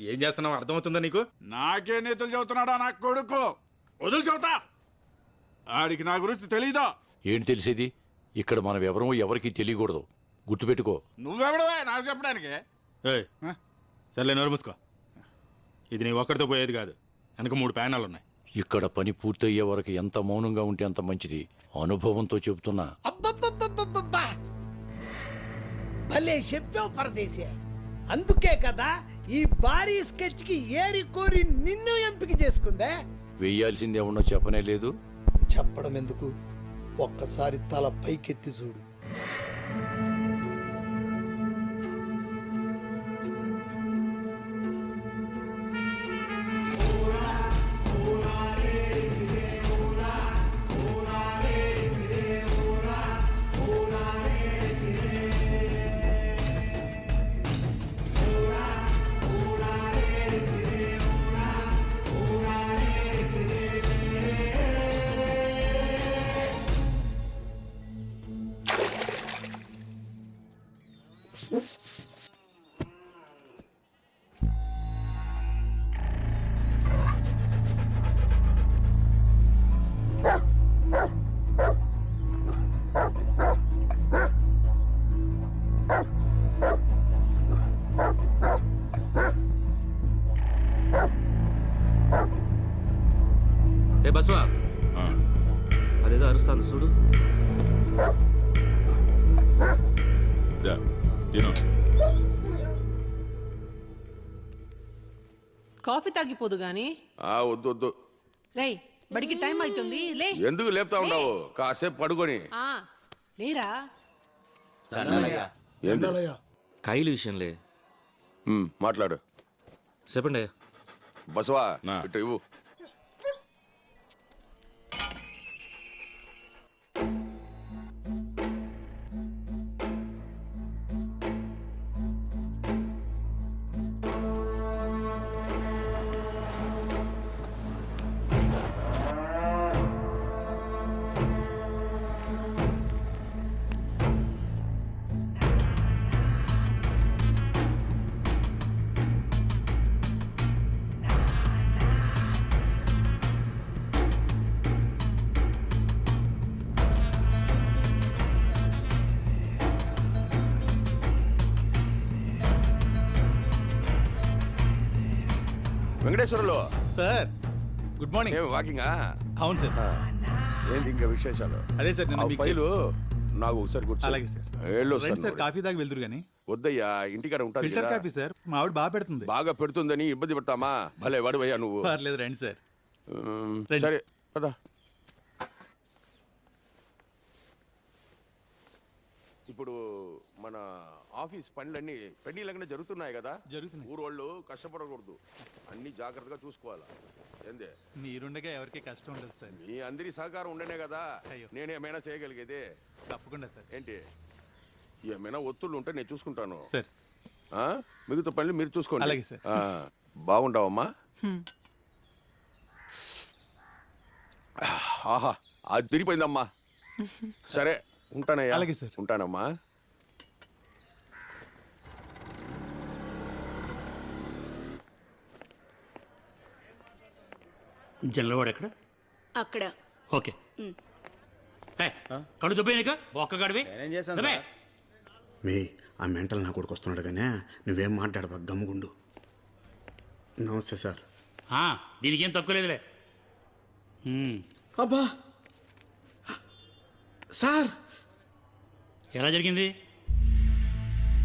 ఏం చేస్తున్నావు? అర్థమవుతుందా నీకు? నాకే నీతులు చెబుతున్నాడా నా కొడుకు? వదులు చెబుతా ఆడికి నా గురించి తెలీదా? ఏంటి తెలిసేది? ఇక్కడ మనం ఎవరమో ఎవరికీ తెలియకూడదు. గుర్తుపెట్టుకో. నువ్వెవడవే? నాకు చెప్పడానికి. ఏయ్, సర్లే నోరు మూసుకో. ఇది నీ ఒక్కడితో పోయేది కాదు. వెనక మూడు ప్యానాలు ఉన్నాయి ఇక్కడ పని పూర్తయ్యే వరకు ఎంత మౌనంగా ఉంటే అంత మంచిది. అనుభవంతో చెబుతున్నా. అబ్బబ్బబ్బబ్బబ్బా భలే చెప్పావు పరదేశే. అందుకే కదా ఈ భారీ స్కెచ్కి ఏరి కోరి నిన్ను ఎంపిక చేసుకుందే? వెయ్యాల్సింది ఏమన్నా చెప్పనే లేదు? చెప్పడం ఎందుకు? ఒక్కసారి తల పైకెత్తి చూడు. కాఫీ తాగిపోదు గాని. ఆ వద్దు వద్దు. రేయ్ బడికి టైం అవుతుంది లే. ఎందుకు లేపుతా ఉన్నావు? కాసేపు పడుకొని. ఆ, లేరా? ఏంది? కాయలు విషయంలే. ఉమ్, మాట్లాడు. చెప్పండి బసవా నా. ఇటు ఇవ్వు. Venkateswarlu sir good morning. ఏం వాకింగా? అవును సార్. ఏంది ఇంకా విశేషాలు? అదే సార్ మీకు ఫైలు నాకు ఒకసారి కూర్చో అలాగే సార్. ఏళ్ళు రండి సార్ కాఫీ తాగి వెళ్తురు కానీ వద్దయ్యా ఇంటికాడ ఉంటాను ఫిల్టర్. కాఫీ సార్ మా ఆవిడ బాగా పెడుతుంది. బాగా పెడుతుందని ఇబ్బంది పడతామా? భలే వాడివయ్యా నువ్వు. పర్లేదు రండి సార్. ఉమ్, రండి. సరే పద. ఇప్పుడు మన ఆఫీస్ పనులన్నీ పెండింగ్లనే జరుగుతున్నాయి కదా? జరుగుతున్నాయి. ఊరోళ్ళు కష్టపడకూడదు. అన్ని జాగ్రత్తగా చూసుకోవాలా? ఏందే? మీరుండగా ఎవరికి కష్టం ఉండదు సార్. మీ అందరి సహకారం ఉండనే కదా? అయ్యో. నేనేమైనా చేయగలిగేది? తప్పకుండా సార్. ఏంటి? ఏమైనా ఒత్తుళ్ళు ఉంటే నేను చూసుకుంటాను. సార్. ఆ? మిగతా పనులు మీరు చూసుకోండి. అలాగే సార్. ఆ, బాగుంటావమ్మా ఆహా అది తిరిగిపోయిందమ్మా. సరే ఉంటానయ్యా. అలాగే సార్. ఉంటానమ్మా. జనరల్ ఎక్కడ అక్కడ. ఓకే. ఏ, కళ్ళు దుబ్బేనిక ఒక్కగాడివి నేనేం చేశాను దుబ్బే. సార్? మీ ఆ మెంటల్ నా కొడుకు వస్తున్నాడు కానీ నువ్వేం మాట్లాడబా గమ్ముగుండు. నమస్తే సార్. ఆ, దీనికి ఏం తక్కువ లేదులే. ఉమ్, అబ్బా! సార్! ఎలా జరిగింది?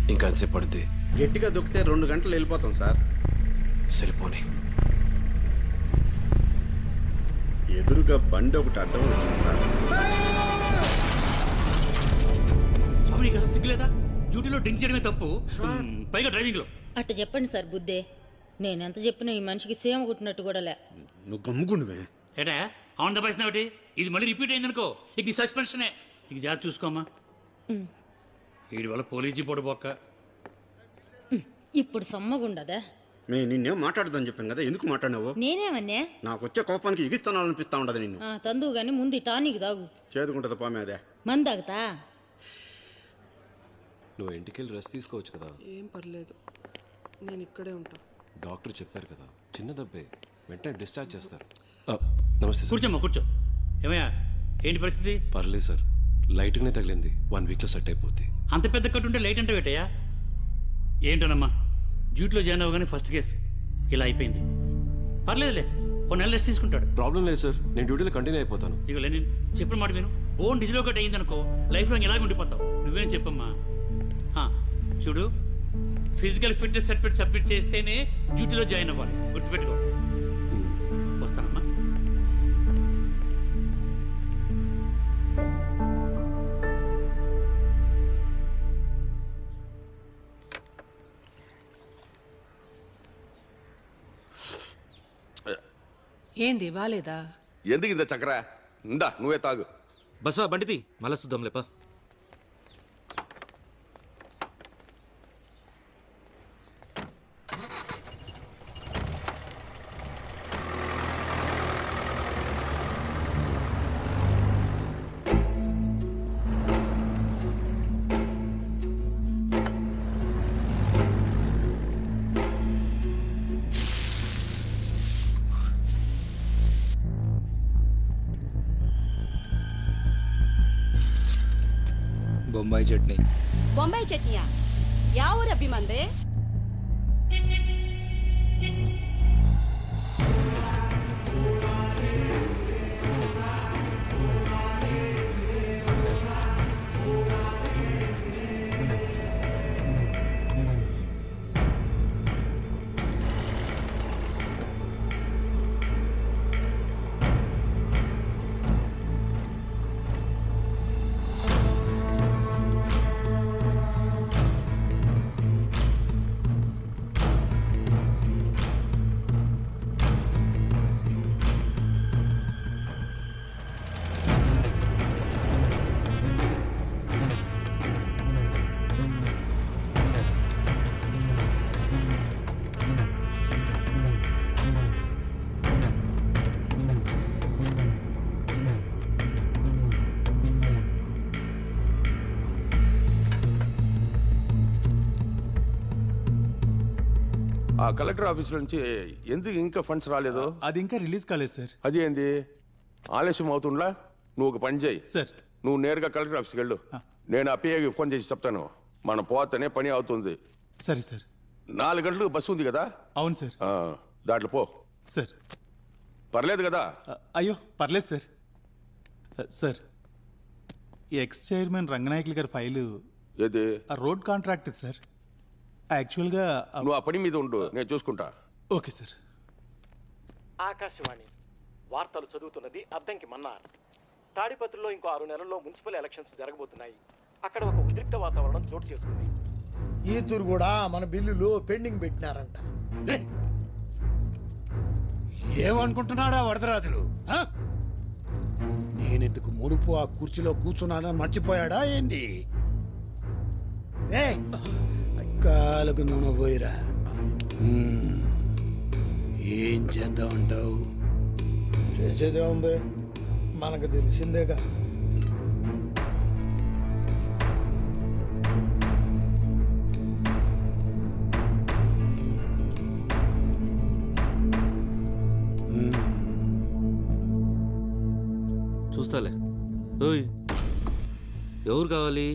ఇంకా అంతసేపు పడుద్ది. గట్టిగా దొక్కితే రెండు గంటలు వెళ్ళిపోతాం సార్. సరిపోని. ఎదురుగా బండి ఒకటి అడ్డం వచ్చింది సార్. అసలు సిగ్గులేదా? డ్యూటీలో డ్రింక్ చేయడమే తప్పు. పైగా డ్రైవింగ్లో అట్ట చెప్పండి సార్ బుద్ధే. నేనెంత చెప్పినా ఈ మనిషికి సేమ కుట్టినట్టు కూడా లే. నువ్వు గమ్ముగుండువే. ఏటా? అవును దబాయిస్తున్నావు ఇది మళ్ళీ రిపీట్ అయిందనుకో ఇక నీ సస్పెన్షనే ఇక జాగ్రత్త చూసుకోమ్మా. వీడి వల్ల పోలీస్ జీపోడు బొక్క ఇప్పుడు సమ్మగుండదా? మే నిన్నేం మాట్లాడదని చెప్పాను కదా ఎందుకు మాట్లాడినావు? నేనేమన్నే? నాకు వచ్చే కోపానికి ఎగిస్తానాలనిపిస్తా ఉండదు నిన్ను. ఆ, తందువు గాని ముందు టానిక్ తాగు. చేదుకుంటుంది పామే అదే మంది తాగుతా? నువ్వు ఇంటికి వెళ్ళి రెస్ట్ తీసుకోవచ్చు కదా. ఏం పర్లేదు. నేను ఇక్కడే ఉంటా. డాక్టర్ చెప్పారు కదా చిన్న దెబ్బే. వెంటనే డిశ్చార్జ్ చేస్తారు. ఆ, నమస్తే సార్. కూర్చోమ్మా కూర్చో. ఏమయ్యా ఏంటి పరిస్థితి? పర్లేదు సార్. లైట్గానే తగిలింది. వన్ వీక్లో సెట్ అయిపోద్ది. అంత పెద్ద కట్టు ఉంటే లైట్ అంటే పెట్టయ్యా ఏంటోనమ్మా? డ్యూటీలో జాయిన్ అవ్వగానే ఫస్ట్ కేసు ఇలా అయిపోయింది. పర్లేదులే ఓ నెల రెస్ట్ తీసుకుంటాడు. ప్రాబ్లం లేదు సార్ నేను డ్యూటీలో కంటిన్యూ అయిపోతాను. ఇక నేను చెప్పిన మాట విను. ఫోన్ డిజిలో కట్ అయ్యిందనుకో లైఫ్లో ఇలాగే ఉండిపోతావు. నువ్వేం చెప్పమ్మా? చూడు ఫిజికల్ ఫిట్నెస్ సర్టిఫికేట్ సబ్మిట్ చేస్తేనే డ్యూటీలో జాయిన్ అవ్వాలి. గుర్తుపెట్టుకో. వస్తానమ్మా. ఏంది బాలేదా ఎందుకు ఇంత చక్ర? ఇందా నువ్వే తాగు. బస్వా బండిది. మళ్ళా చూద్దాం లేపా ಬೊಂಬಾಯಿ ಚಟ್ನಿ. ಬೊಂಬಾಯಿ ಚಟ್ನಿಯಾ? ಯಾವ ಊರ ಅಭಿಮಂದೆ? కలెక్టర్ ఆఫీస్ నుంచి ఎందుకు ఇంకా ఫండ్స్ రాలేదు? అది ఇంకా రిలీజ్ కాలేదు సార్. అది ఏంది? ఆలస్యం అవుతుండ్లా నువ్వు ఒక పని చేయి. సార్. నువ్వు నేరుగా కలెక్టర్ ఆఫీస్కి వెళ్ళు. నేను ఆ పిఏకి ఫోన్ చేసి చెప్తాను. మనం పోతేనే పని అవుతుంది. సరే సార్. నాలుగు గంటలకు బస్సు ఉంది కదా? అవును సార్. ఆ, దాంట్లో పో. సార్. పర్లేదు కదా? అయ్యో పర్లేదు sir. Sir ex chairman Ranganayakulu గారి ఫైలు ఏది? ఆ రోడ్ కాంట్రాక్ట్ సార్. యాక్చువల్గా నువ్వు ఆ పని మీద ఉండు నేను చూసుకుంటా. Okay sir. ఆకాశవాణి వార్తలు చదువుతున్నది అద్దంకి మన్నార్. తాడిపత్రిలో ఇంకో ఆరు నెలల్లో మున్సిపల్ ఎలక్షన్స్ జరగబోతున్నాయి. అక్కడ ఒక ఉద్రిక్త వాతావరణం చోటు చేసుకుంది. ఈతూరు కూడా మన బిల్లులు పెండింగ్ పెట్టినారంట. ఏమనుకుంటున్నాడా వరదరాజులు నేనెందుకు మునుపు ఆ కుర్చీలో కూర్చున్నానని మర్చిపోయాడా ఏంది? ఏయ్, కాలకు నూనె పోయిరా. ఏం చేద్దామంటావు చేసేదే ఉంది. మనకు తెలిసిందేగా. చూస్తాలే. ఓయ్ ఎవరు కావాలి?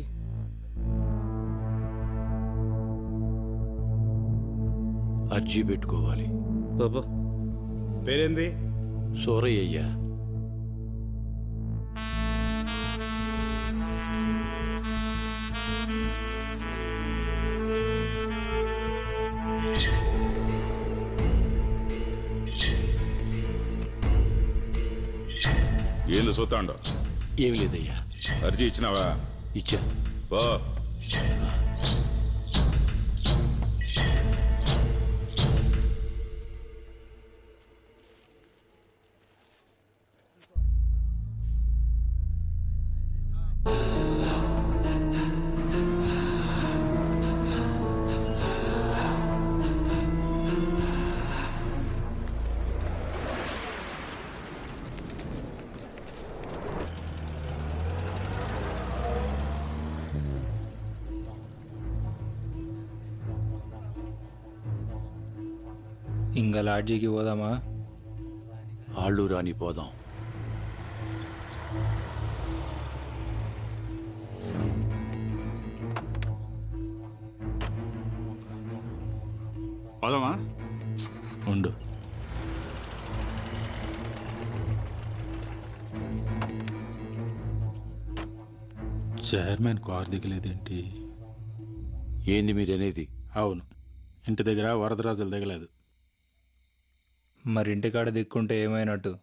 అర్జీ పెట్టుకోవాలి. బాబా. పేరేంది? సూరయ్య ఏంది చూస్తాండు ఏమి లేదయ్యా. అర్జీ ఇచ్చినావా? ఇచ్చా. పో. ఇంకా లాడ్జికి పోదామా? ఆళ్ళు రాని పోదాం. పోదామా? ఉండు. చైర్మన్ కార్ దిగలేదేంటి? ఏంది మీరనేది? అవును. ఇంటి దగ్గర వరదరాజులు దిగలేదు. మరి ఇంటికాడ దిక్కుంటే ఏమైనట్టు?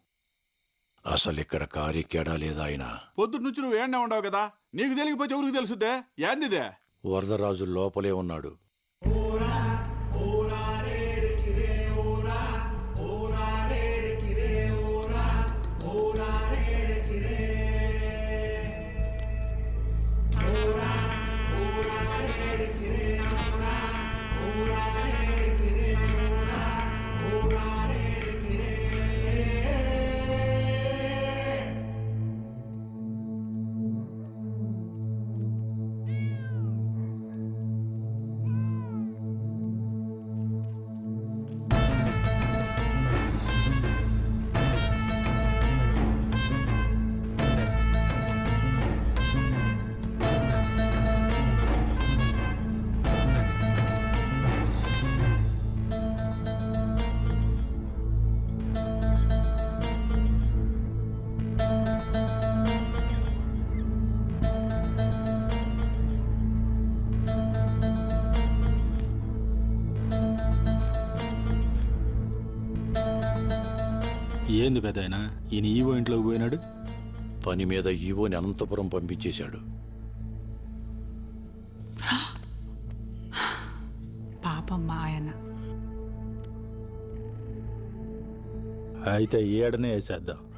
అసలు ఇక్కడ కారు ఎక్కాడా లేదా ఆయన పొద్దున్న నుంచి నువ్వు ఏండే ఉండవు కదా? నీకు తెలియకపోతే ఎవరికి తెలుసుద్దే? ఏందిదే? వరదరాజు లోపలే ఉన్నాడు. ఏంది పెద్దాయన? ఈయన ఈవో ఇంట్లోకి పోయినాడు? పని మీద ఈవోని అనంతపురం పంపించేశాడు. పాపం మా ఆయన. అయితే ఈ ఏడనే వేసేద్దాం.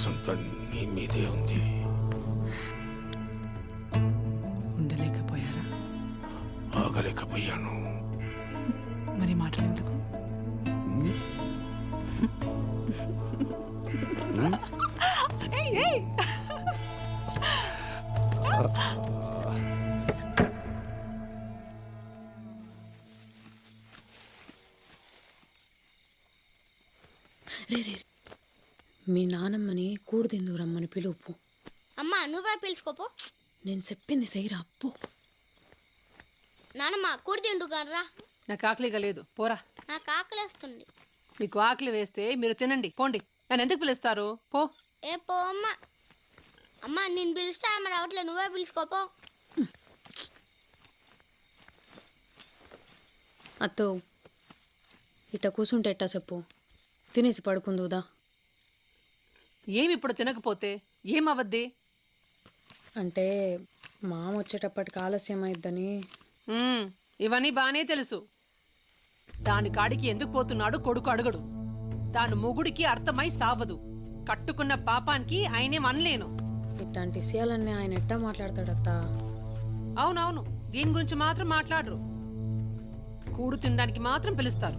నా దేశంతా నీ మీదే ఉంది. ఉండలేకపోయారా? ఆగలేకపోయాను. మరి మాటలు ఎందుకు మీ నానమ్మని కూడదెందుకు రమ్మని పిలుపు అమ్మా నువ్వే పిలుచుకోపో. నేను చెప్పింది సైరా అప్పు నానమ్మ కూడి తిండుగానరా నాకు ఆకలిగా లేదు పోరా. నాకు ఆకలేస్తుంది. మీకు ఆకలి వేస్తే మీరు తినండి పోండి. నన్ను ఎందుకు పిలుస్తారు? పో. ఏ పో అమ్మ. అమ్మ నేను పిలిస్తే ఆమె రావట్లే నువ్వే పిలుచుకోపో. అత్తో ఇట్ట కూర్చుంటే ఎట్టా చెప్పు? తినేసి పడుకుందుదా? ఏమి ఇప్పుడు తినకపోతే ఏమవద్ది అంటే మామ వచ్చేటప్పటికి ఆలస్యం అయిద్దని. ఇవన్నీ బానే తెలుసు. దాని కాడికి ఎందుకు పోతున్నాడు కొడుకు అడగడు. దాని మొగుడికి అర్థమై సావదు. కట్టుకున్న పాపానికి ఆయనేం అనలేను ఇట్లాంటి విషయాలన్నీ ఆయన ఎట్టా మాట్లాడతాడత్తా? అవునవును దీని గురించి మాత్రం మాట్లాడరు. కూడు తినడానికి మాత్రం పిలుస్తారు.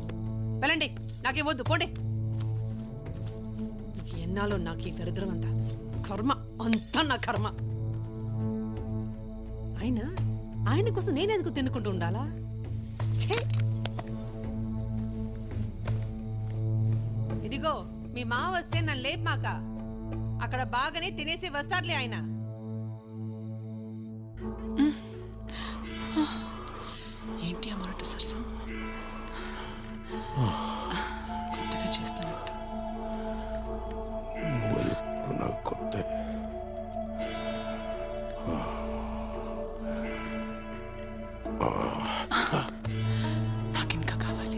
వెళ్ళండి నాకేం వద్దు పోండి. ఎన్నాలో నాకు ఈ దరిద్రం అంతా. కర్మ అంతా నా కర్మ. ఆయన ఆయన కోసం నేను ఎందుకు తినుకుంటూ ఉండాలా? ఛే! ఇదిగో మీ మా వస్తే నన్ను లేపమాక అక్కడ బాగానే తినేసి వస్తారులే ఆయన.